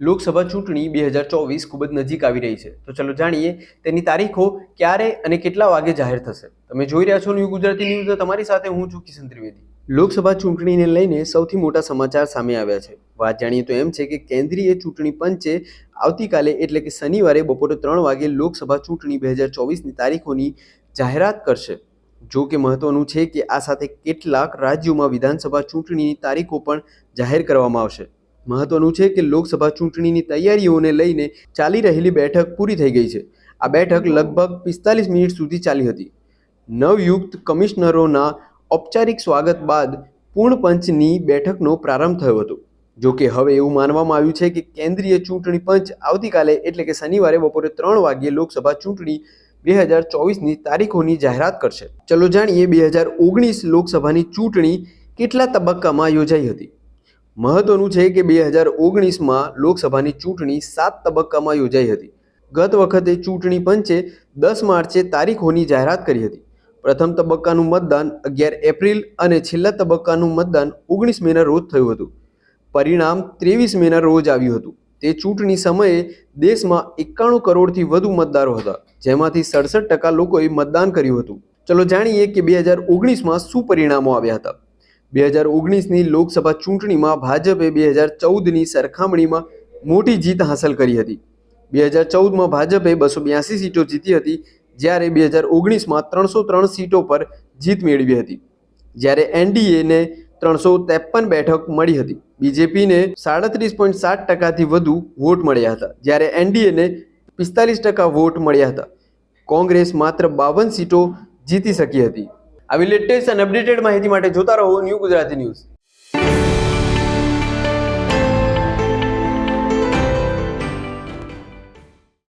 લોકસભા ચૂંટણી બે હજાર ચોવીસ ખૂબ જ નજીક આવી રહી છે. તો ચલો જાણીએ તેની તારીખો ક્યારે અને કેટલા વાગે જાહેર થશે. તમે જોઈ રહ્યા છો ન્યૂ ગુજરાતી ન્યૂઝ તમારી સાથે હું છું કિશન ત્રિવેદી. લોકસભા ચૂંટણીને લઈને સૌથી મોટા સમાચાર સામે આવ્યા છે. વાત જાણીએ તો એમ છે કે કેન્દ્રીય ચૂંટણી પંચે આવતીકાલે એટલે કે શનિવારે બપોરે ત્રણ વાગે લોકસભા ચૂંટણી બે હજાર ચોવીસની તારીખોની જાહેરાત કરશે. જો કે મહત્વનું છે કે આ સાથે કેટલાક રાજ્યોમાં વિધાનસભા ચૂંટણીની તારીખો પણ જાહેર કરવામાં આવશે. મહત્વનું છે કે લોકસભા ચૂંટણીની તૈયારીઓને લઈને ચાલી રહેલી બેઠક પૂરી થઈ ગઈ છે. આ બેઠક લગભગ પિસ્તાલીસ મિનિટ સુધી ચાલી હતી. નવયુક્ત કમિશનરોના ઔપચારિક સ્વાગત બાદ પૂર્ણ પંચની બેઠકનો પ્રારંભ થયો હતો. જો કે હવે એવું માનવામાં આવ્યું છે કે કેન્દ્રીય ચૂંટણી પંચ આવતીકાલે એટલે કે શનિવારે બપોરે ત્રણ વાગ્યે લોકસભા ચૂંટણી બે હજાર ચોવીસની તારીખોની જાહેરાત કરશે. ચલો જાણીએ બે હજાર ઓગણીસ લોકસભાની ચૂંટણી કેટલા તબક્કામાં યોજાઈ હતી. મહત્વનું છે કે બે હજાર ઓગણીસમાં લોકસભાની ચૂંટણી સાત તબક્કામાં યોજાઈ હતી. ગત વખતે ચૂંટણી પંચે દસ માર્ચે તારીખોની જાહેરાત કરી હતી. પ્રથમ તબક્કાનું મતદાન અગિયાર એપ્રિલ અને છેલ્લા તબક્કાનું મતદાન ઓગણીસ મેના રોજ થયું હતું. પરિણામ ત્રેવીસ મેના રોજ આવ્યું હતું. તે ચૂંટણી સમયે દેશમાં એકાણું કરોડથી વધુ મતદારો હતા, જેમાંથી સડસઠ ટકા લોકોએ મતદાન કર્યું હતું. ચલો જાણીએ કે બે હજાર ઓગણીસમાં શું પરિણામો આવ્યા હતા. બે હજાર ઓગણીસની લોકસભા ચૂંટણીમાં ભાજપે બે હજાર ચૌદની સરખામણીમાં મોટી જીત હાંસલ કરી હતી. બે હજાર ચૌદમાં ભાજપે બસો બ્યાસી સીટો જીતી હતી, જ્યારે બે હજાર ઓગણીસમાં ત્રણસો ત્રણ સીટો પર જીત મેળવી હતી. જ્યારે એનડીએને ત્રણસો ત્રેપન બેઠક મળી હતી. બીજેપીને સાડત્રીસ પોઈન્ટ સાત ટકાથી વધુ વોટ મળ્યા હતા. જ્યારે એનડીએને પિસ્તાલીસ ટકા વોટ મળ્યા હતા. કોંગ્રેસ માત્ર બાવન સીટો જીતી શકી હતી. આવી લેટેસ્ટ અને અપડેટેડ માહિતી માટે જોતા રહો ન્યૂ ગુજરાતી ન્યૂઝ